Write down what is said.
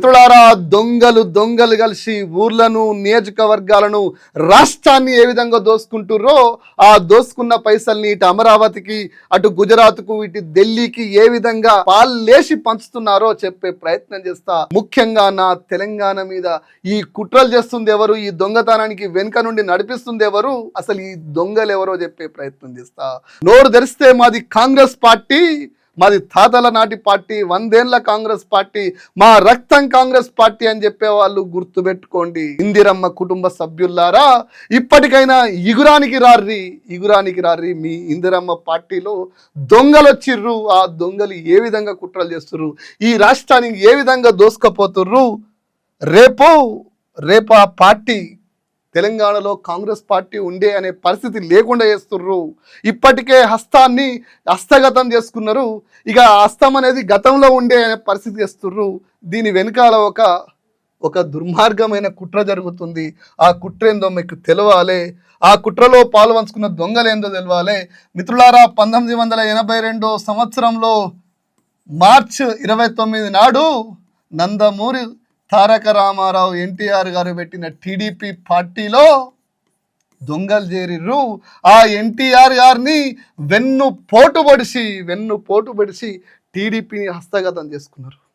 మిత్రులారా దొంగలు దొంగలు కలిసి ఊర్లను నియోజకవర్గాలను రాష్ట్రాన్ని ఏ విధంగా దోసుకుంటుర్రో ఆ దోసుకున్న పైసల్ని ఇటు అమరావతికి అటు గుజరాత్కు ఇటు ఢిల్లీకి ఏ విధంగా పాల్లేసి పంచుతున్నారో చెప్పే ప్రయత్నం చేస్తా. ముఖ్యంగా నా తెలంగాణ మీద ఈ కుట్రలు చేస్తుంది ఎవరు ఈ దొంగతనానికి వెనుక నుండి నడిపిస్తుంది ఎవరు అసలు ఈ దొంగలు ఎవరో చెప్పే ప్రయత్నం చేస్తా. నోరు తెరిస్తే మాది కాంగ్రెస్ పార్టీ మాది తాతల నాటి పార్టీ వందేళ్ళ కాంగ్రెస్ పార్టీ మా రక్తం కాంగ్రెస్ పార్టీ అని చెప్పే వాళ్ళు గుర్తుపెట్టుకోండి. ఇందిరమ్మ కుటుంబ సభ్యులారా ఇప్పటికైనా ఇగురానికి రార్రి ఇగురానికి రార్రి మీ ఇందిరమ్మ పార్టీలో దొంగలు వచ్చిర్రు ఆ దొంగలు ఏ విధంగా కుట్రలు చేస్తుర్రు? ఈ రాష్ట్రానికి ఏ విధంగా దోసుకపోతుర్రు? రేపు రేపు ఆ పార్టీ తెలంగాణలో కాంగ్రెస్ పార్టీ ఉండే అనే పరిస్థితి లేకుండా చేస్తుర్రు. ఇప్పటికే హస్తాన్ని హస్తగతం చేసుకున్నారు. ఇక హస్తం అనేది గతంలో ఉండే అనే పరిస్థితి చేస్తుర్రు. దీని వెనుకాల ఒక ఒక దుర్మార్గమైన కుట్ర జరుగుతుంది. ఆ కుట్ర ఏందో మీకు తెలవాలి. ఆ కుట్రలో పాల్పంచుకున్న దొంగలేందో తెలవాలి. మిత్రులారా పంతొమ్మిది వందల ఎనభై రెండో సంవత్సరంలో మార్చ్ ఇరవై తొమ్మిది నాడు నందమూరి తారక రామారావు ఎన్టీఆర్ గారు పెట్టిన టీడీపీ పార్టీలో దొంగలు చేరిర్రు. ఆ ఎన్టీఆర్ గారిని వెన్ను పోటు వెన్ను పోటు టీడీపీని హస్తగతం చేసుకున్నారు.